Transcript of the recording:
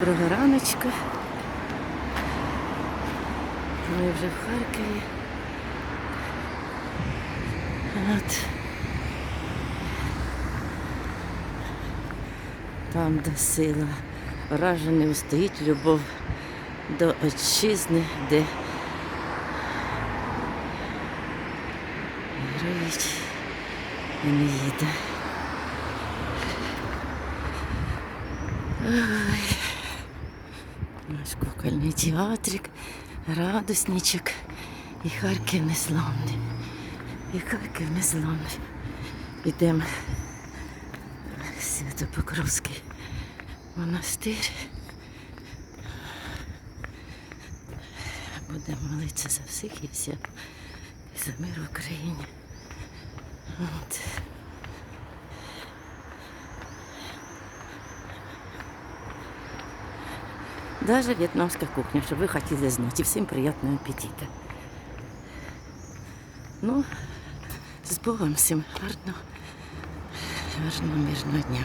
Доброго раночка. Ми вже в Харкові. От. Там, де сила вражений стоїть любов до отчизни, де грають і не їде. Наш кукольний театрик, радусничок і Харків незламний. І Харків незламний. Ідемо в Святопокровський монастир. Будемо молитися за всіх і вся, і за мир в Україні. От. Даже вьетнамская кухня, чтобы вы хотели знать. И всем приятного аппетита. Ну, з Богом всім гарного, гарного дня.